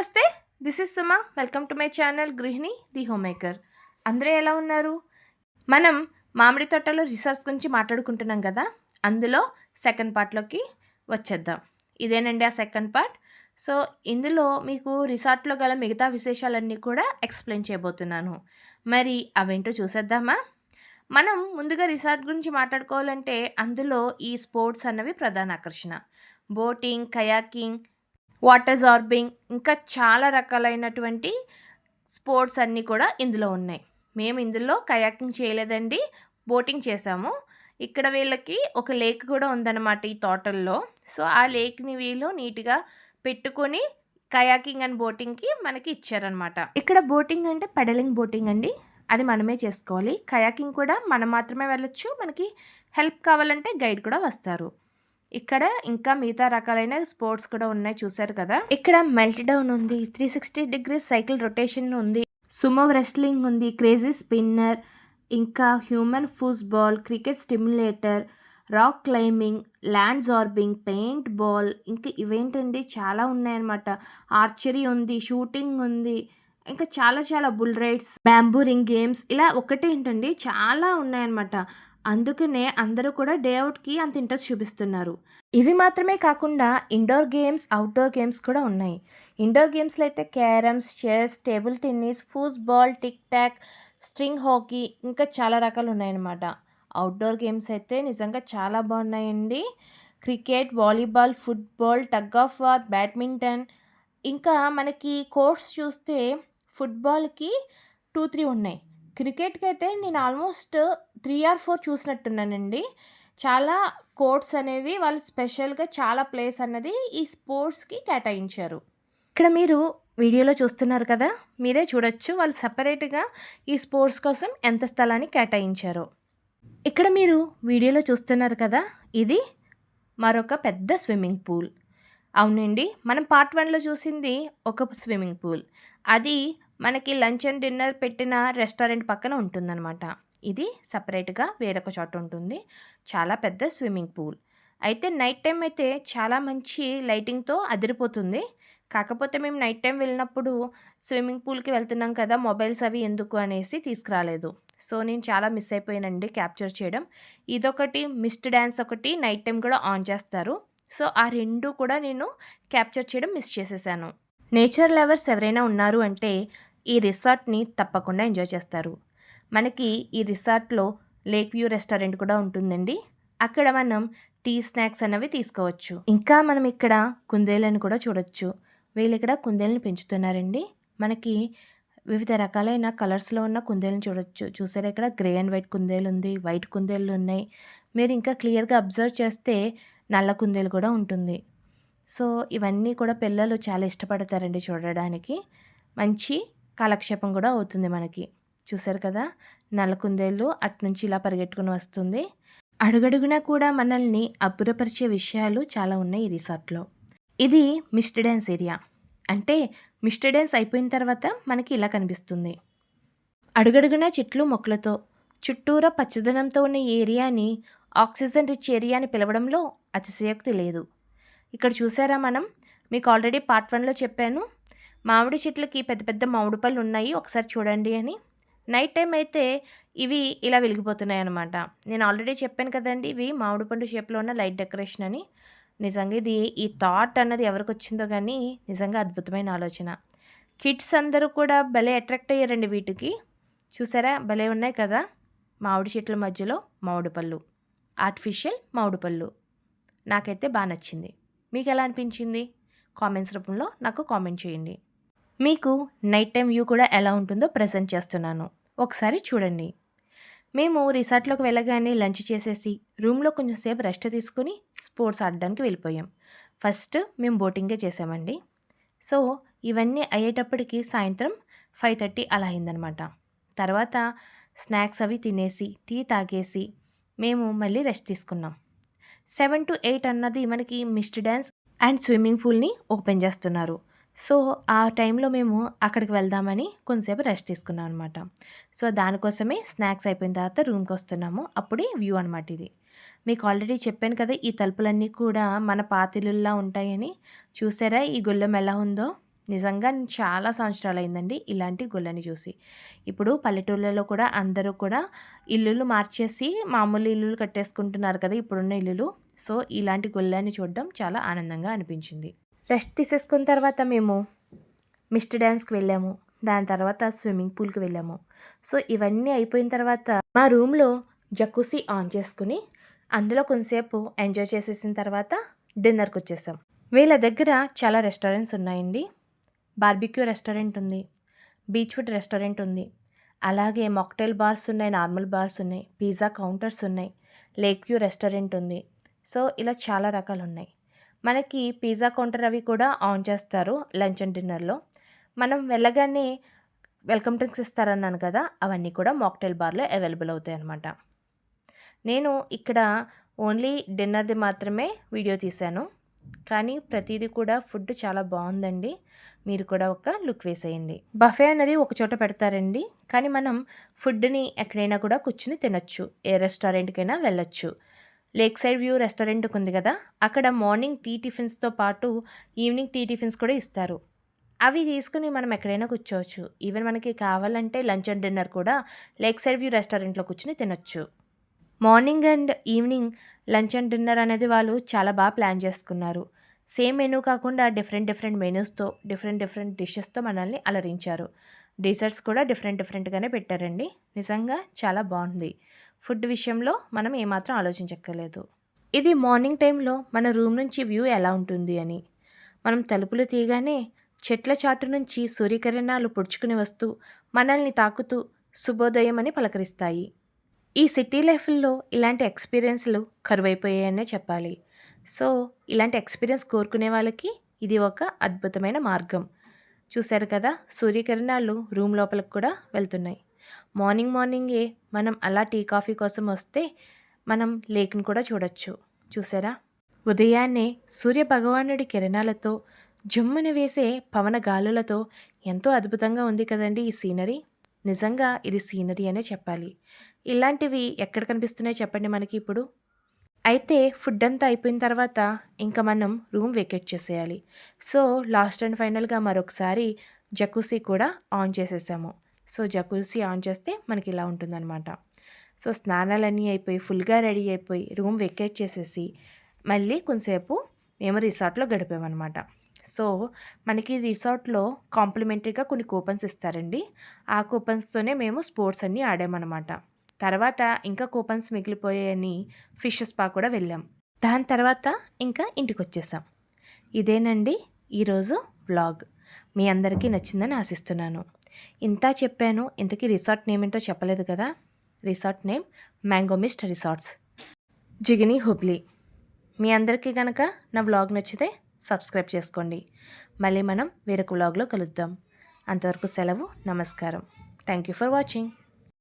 నమస్తే this is Suma. Welcome to my channel గృహిణి the home maker అందరూ ఎలా ఉన్నారు? మనం మామిడి తోటలో రీసెర్చ్ గురించి మాట్లాడుకుంటున్నాం కదా అందులో సెకండ్ పార్ట్లోకి వచ్చేద్దాం. ఇదేనండి ఆ సెకండ్ పార్ట్ సో ఇందులో మీకు రిసార్ట్లో గల మిగతా విశేషాలన్నీ కూడా ఎక్స్ప్లెయిన్ చేయబోతున్నాను. మరి అవేంటో చూసేద్దామా? మనం ముందుగా రిసార్ట్ గురించి మాట్లాడుకోవాలంటే అందులో ఈ స్పోర్ట్స్ అన్నవి ప్రధాన ఆకర్షణ. బోటింగ్ కయాకింగ్ వాటర్ జార్బింగ్ ఇంకా చాలా రకాలైనటువంటి స్పోర్ట్స్ అన్నీ కూడా ఇందులో ఉన్నాయి. మేము ఇందులో కయాకింగ్ చేయలేదండి బోటింగ్ చేసాము ఇక్కడ వీళ్ళకి ఒక లేక్ కూడా ఉందన్నమాట ఈ తోటల్లో. సో ఆ లేక్ని వీళ్ళు నీట్గా పెట్టుకొని కయాకింగ్ అండ్ బోటింగ్కి మనకి ఇచ్చారనమాట ఇక్కడ బోటింగ్ అంటే పెడలింగ్ బోటింగ్ అండి. అది మనమే చేసుకోవాలి. కయాకింగ్ కూడా మనం మాత్రమే వెళ్ళొచ్చు. మనకి హెల్ప్ కావాలంటే గైడ్ కూడా వస్తారు. ఇక్కడ ఇంకా మిగతా రకాలైన స్పోర్ట్స్ కూడా ఉన్నాయి చూసారు కదా? ఇక్కడ మెల్ట్ డౌన్ ఉంది three sixty degrees cycle rotation ఉంది సుమో రెస్లింగ్ ఉంది క్రేజీ స్పిన్నర్ ఇంకా human football cricket stimulator rock climbing land zorbing paint ball ఇంకా ఇవేంటండి? చాలా ఉన్నాయన్నమాట. ఆర్చరీ ఉంది షూటింగ్ ఉంది ఇంకా చాలా చాలా bull rides bamboo ring games ఇలా ఒకటేంటండి? చాలా ఉన్నాయన్నమాట. అందుకనే అందరూ కూడా డే అవుట్కి అంత ఇంట్రెస్ట్ చూపిస్తున్నారు. ఇవి మాత్రమే కాకుండా ఇండోర్ గేమ్స్ అవుట్డోర్ గేమ్స్ కూడా ఉన్నాయి. ఇండోర్ గేమ్స్లో అయితే carroms chess table tennis foosball tic tac string hockey ఇంకా చాలా రకాలు ఉన్నాయన్నమాట. అవుట్డోర్ గేమ్స్ అయితే నిజంగా చాలా బాగున్నాయండి. Cricket volleyball football tug of war badminton ఇంకా మనకి కోర్ట్స్ చూస్తే ఫుట్బాల్కి టూ త్రీ ఉన్నాయి. క్రికెట్కి అయితే నేను ఆల్మోస్ట్ త్రీ ఆర్ ఫోర్ చూసినట్టున్నానండి. చాలా కోర్ట్స్ అనేవి వాళ్ళు స్పెషల్గా చాలా ప్లేస్ అన్నది ఈ స్పోర్ట్స్కి కేటాయించారు. ఇక్కడ మీరు వీడియోలో చూస్తున్నారు కదా మీరే చూడొచ్చు. వాళ్ళు సపరేట్గా ఈ స్పోర్ట్స్ కోసం ఎంత స్థలాన్ని కేటాయించారు. ఇక్కడ మీరు వీడియోలో చూస్తున్నారు కదా ఇది మరొక పెద్ద స్విమ్మింగ్ పూల్. అవునండి మనం పార్ట్ వన్లో చూసింది ఒక స్విమ్మింగ్ పూల్. అది మనకి లంచ్ అండ్ డిన్నర్ పెట్టిన రెస్టారెంట్ పక్కన ఉంటుందన్నమాట. ఇది సపరేట్గా వేరొక చోట ఉంటుంది. చాలా పెద్ద స్విమ్మింగ్ పూల్. అయితే నైట్ టైం అయితే చాలా మంచి లైటింగ్తో అదిరిపోతుంది. కాకపోతే మేము నైట్ టైం వెళ్ళినప్పుడు స్విమ్మింగ్ పూల్కి వెళ్తున్నాం కదా మొబైల్స్ అవి ఎందుకు అనేసి తీసుకురాలేదు. సో నేను చాలా మిస్ అయిపోయానండి క్యాప్చర్ చేయడం. ఇదొకటి మిస్డ్ డ్యాన్స్ ఒకటి నైట్ టైం కూడా ఆన్ చేస్తారు. సో ఆ రెండు కూడా నేను క్యాప్చర్ చేయడం మిస్ చేసేసాను. నేచర్ లవర్స్ ఎవరైనా ఉన్నారు అంటే ఈ రిసార్ట్ని తప్పకుండా ఎంజాయ్ చేస్తారు. మనకి ఈ రిసార్ట్లో లేక్ వ్యూ రెస్టారెంట్ కూడా ఉంటుందండి. అక్కడ మనం టీ స్నాక్స్ అనేవి తీసుకోవచ్చు. ఇంకా మనం ఇక్కడ కుందేలను కూడా చూడొచ్చు. వీళ్ళు ఇక్కడ కుందేలను పెంచుతున్నారండి. మనకి వివిధ రకాలైన కలర్స్లో ఉన్న కుందేలను చూడొచ్చు. చూసారా ఇక్కడ? గ్రే అండ్ వైట్ కుందేలు ఉంది వైట్ కుందేళ్ళు ఉన్నాయి. మీరు ఇంకా క్లియర్గా అబ్జర్వ్ చేస్తే నల్ల కుందేలు కూడా ఉంటుంది. సో ఇవన్నీ కూడా పిల్లలు చాలా ఇష్టపడతారండి చూడడానికి. మంచి కాలక్షేపం కూడా అవుతుంది మనకి. చూసారు కదా? నల్ల అట్నుంచి ఇలా పరిగెట్టుకుని వస్తుంది. అడుగడుగునా కూడా మనల్ని అబ్బురపరిచే విషయాలు చాలా ఉన్నాయి ఈ రిసార్ట్లో. ఇది మిస్టర్ డ్యాన్స్ ఏరియా. అంటే మిస్టర్ డ్యాన్స్ అయిపోయిన తర్వాత మనకి ఇలా కనిపిస్తుంది. అడుగడుగునా చెట్లు మొక్కలతో చుట్టూరా పచ్చదనంతో ఉన్న ఈ ఏరియాని ఆక్సిజన్ రిచ్ ఏరియా అని పిలవడంలో అతిశయోక్తి లేదు. ఇక్కడ చూసారా మనం? మీకు ఆల్రెడీ పార్ట్ వన్లో చెప్పాను. మామిడి చెట్లకి పెద్ద పెద్ద మామిడి పళ్ళు ఉన్నాయి. ఒకసారి చూడండి అని. నైట్ టైం అయితే ఇవి ఇలా వెలిగిపోతున్నాయి అనమాట నేను ఆల్రెడీ చెప్పాను కదండి ఇవి మామిడి పండు షేప్లో ఉన్న లైట్ డెకరేషన్ అని. నిజంగా ఇది ఈ థాట్ అన్నది ఎవరికి వచ్చిందో కానీ నిజంగా అద్భుతమైన ఆలోచన. కిడ్స్ అందరూ కూడా భలే అట్రాక్ట్ అయ్యారండి వీటికి. చూసారా? భలే ఉన్నాయి కదా? మామిడి చెట్ల మధ్యలో మామిడి పళ్ళు. ఆర్టిఫిషియల్ మామిడి పళ్ళు. నాకైతే బాగా నచ్చింది. మీకు ఎలా అనిపించింది? కామెంట్స్ రూపంలో నాకు కామెంట్ చేయండి. మీకు నైట్ టైం వ్యూ కూడా ఎలా ఉంటుందో ప్రజెంట్ చేస్తున్నాను. ఒకసారి చూడండి. మేము రిసార్ట్లోకి వెళ్ళగానే లంచ్ చేసేసి రూమ్లో కొంచెం సేపు రెస్ట్ తీసుకుని స్పోర్ట్స్ ఆడడానికి వెళ్ళిపోయాం. ఫస్ట్ మేము బోటింగే చేసామండి. సో ఇవన్నీ అయ్యేటప్పటికి సాయంత్రం ఫైవ్ థర్టీ అలా అయిందనమాట తర్వాత స్నాక్స్ అవి తినేసి టీ తాగేసి మేము మళ్ళీ రెస్ట్ తీసుకున్నాం. సెవెన్ టు ఎయిట్ అన్నది మనకి మిస్ట్ డ్యాన్స్ అండ్ స్విమ్మింగ్ పూల్ని ఓపెన్ చేస్తున్నారు. సో ఆ టైంలో మేము అక్కడికి వెళ్దామని కొంతసేపు రెస్ట్ తీసుకున్నాం అనమాట సో దానికోసమే స్నాక్స్ అయిపోయిన తర్వాత రూమ్కి వస్తున్నాము. అప్పుడే వ్యూ అనమాట ఇది. మీకు ఆల్రెడీ చెప్పాను కదా ఈ తలుపులన్నీ కూడా మన పాతిలుల్లా ఉంటాయని. చూసారా ఈ గొల్లెం ఎలా ఉందో? నిజంగా చాలా సంవత్సరాలు అయిందండి ఇలాంటి గుళ్ళని చూసి. ఇప్పుడు పల్లెటూళ్ళలో కూడా అందరూ కూడా ఇల్లులు మార్చేసి మామూలు ఇల్లులు కట్టేసుకుంటున్నారు కదా ఇప్పుడున్న ఇల్లులు. సో ఇలాంటి గుళ్ళని చూడడం చాలా ఆనందంగా అనిపించింది. రెస్ట్ తీసేసుకున్న తర్వాత మేము మిస్టర్ డ్యాన్స్కి వెళ్ళాము. దాని తర్వాత స్విమ్మింగ్ పూల్కి వెళ్ళాము. సో ఇవన్నీ అయిపోయిన తర్వాత మా రూమ్లో జక్కుసి ఆన్ చేసుకుని అందులో కొంతసేపు ఎంజాయ్ చేసేసిన తర్వాత డిన్నర్కి వచ్చేసాం. వీళ్ళ దగ్గర చాలా రెస్టారెంట్స్ ఉన్నాయండి. బార్బిక్యూ రెస్టారెంట్ ఉంది. బీచ్ ఫుడ్ రెస్టారెంట్ ఉంది. అలాగే మాక్టైల్ బార్స్ ఉన్నాయి నార్మల్ బార్స్ ఉన్నాయి పిజ్జా కౌంటర్స్ ఉన్నాయి లేక్ వ్యూ రెస్టారెంట్ ఉంది. సో ఇలా చాలా రకాలు ఉన్నాయి. మనకి పిజ్జా కౌంటర్ అవి కూడా ఆన్ చేస్తారు లంచ్ అండ్ డిన్నర్లో. మనం వెళ్ళగానే వెల్కమ్ డ్రింక్స్ ఇస్తారన్నాను కదా అవన్నీ కూడా మాక్టైల్ బార్లో అవైలబుల్ అవుతాయి అన్నమాట. నేను ఇక్కడ ఓన్లీ డిన్నర్ది మాత్రమే వీడియో తీశాను. కానీ ప్రతిదీ కూడా ఫుడ్ చాలా బాగుందండి. మీరు కూడా ఒక లుక్ వేసేయండి. బఫే అనేది ఒక చోట పెడతారండి. కానీ మనం ఫుడ్ని ఎక్కడైనా కూడా కూర్చుని తినొచ్చు. ఏ రెస్టారెంట్కైనా వెళ్ళొచ్చు. లేక్ సైడ్ వ్యూ రెస్టారెంట్ ఉంది కదా అక్కడ మార్నింగ్ టీ టిఫిన్స్తో పాటు ఈవినింగ్ టీ టిఫిన్స్ కూడా ఇస్తారు. అవి తీసుకుని మనం ఎక్కడైనా కూర్చోవచ్చు. ఈవెన్ మనకి కావాలంటే లంచ్ అండ్ డిన్నర్ కూడా లేక్ సైడ్ వ్యూ రెస్టారెంట్లో కూర్చుని తినొచ్చు. Morning and evening lunch and dinner అనేది వాళ్ళు చాలా బాగా ప్లాన్ చేసుకున్నారు. సేమ్ మెనూ కాకుండా డిఫరెంట్ డిఫరెంట్ మెనూస్తో డిఫరెంట్ డిఫరెంట్ డిషెస్తో మనల్ని అలరించారు. డెజర్ట్స్ కూడా డిఫరెంట్ డిఫరెంట్గానే పెట్టారండి. నిజంగా చాలా బాగుంది. ఫుడ్ విషయంలో మనం ఏమాత్రం ఆలోచించక్కర్లేదు. ఇది మార్నింగ్ టైంలో మన రూమ్ నుంచి వ్యూ ఎలా ఉంటుంది అని. మనం తలుపులు తీయగానే చెట్ల చాటు నుంచి సూర్యకిరణాలు పొడుచుకుని వస్తూ మనల్ని తాకుతూ శుభోదయం అని పలకరిస్తాయి. ఈ సిటీ లైఫ్లో ఇలాంటి ఎక్స్పీరియన్స్లు కరువైపోయాయనే చెప్పాలి. సో ఇలాంటి ఎక్స్పీరియన్స్ కోరుకునే వాళ్ళకి ఇది ఒక అద్భుతమైన మార్గం. చూశారు కదా సూర్యకిరణాలు రూమ్ లోపలికి కూడా వెళ్తున్నాయి. మార్నింగ్ మార్నింగే మనం అలా టీ కాఫీ కోసం వస్తే మనం లేక్ని కూడా చూడొచ్చు. చూసారా? ఉదయాన్నే సూర్య భగవానుడి కిరణాలతో జమ్మున వేసే పవన గాలులతో ఎంతో అద్భుతంగా ఉంది కదండి ఈ సీనరీ. నిజంగా ఇది సీనరీ అనే చెప్పాలి. ఇలాంటివి ఎక్కడ కనిపిస్తున్నాయి చెప్పండి మనకి ఇప్పుడు. అయితే ఫుడ్ అంతా అయిపోయిన తర్వాత ఇంకా మనం రూమ్ వెకేట్ చేసేయాలి. సో లాస్ట్ అండ్ ఫైనల్గా మరొకసారి జకూసీ కూడా ఆన్ చేసేసాము. సో జకూసీ ఆన్ చేస్తే మనకి ఇలా ఉంటుందన్నమాట. సో స్నానాలన్నీ అయిపోయి ఫుల్గా రెడీ అయిపోయి రూమ్ వెకేట్ చేసేసి మళ్ళీ కొంతసేపు మేము రిసార్ట్లో గడిపామన్నమాట. సో మనకి రిసార్ట్లో కాంప్లిమెంటరీగా కొన్ని కూపన్స్ ఇస్తారండి. ఆ కూపన్స్తోనే మేము స్పోర్ట్స్ అన్నీ ఆడామన్నమాట. తర్వాత ఇంకా కూపన్స్ మిగిలిపోయాయని ఫిష్ స్పా కూడా వెళ్ళాం. దాని తర్వాత ఇంకా ఇంటికి వచ్చేసాం ఇదేనండి ఈరోజు వ్లాగ్. మీ అందరికీ నచ్చిందని ఆశిస్తున్నాను. ఇంత చెప్పాను. ఇంతకీ రిసార్ట్ నేమ్ ఏంటో చెప్పలేదు కదా? Resort name mango mist resorts. Jigini Hubli. మీ అందరికీ కనుక నా వ్లాగ్ నచ్చితే సబ్స్క్రైబ్ చేసుకోండి. మళ్ళీ మనం వేరొక వ్లాగ్లో కలుద్దాం. అంతవరకు సెలవు నమస్కారం. Thank you for watching.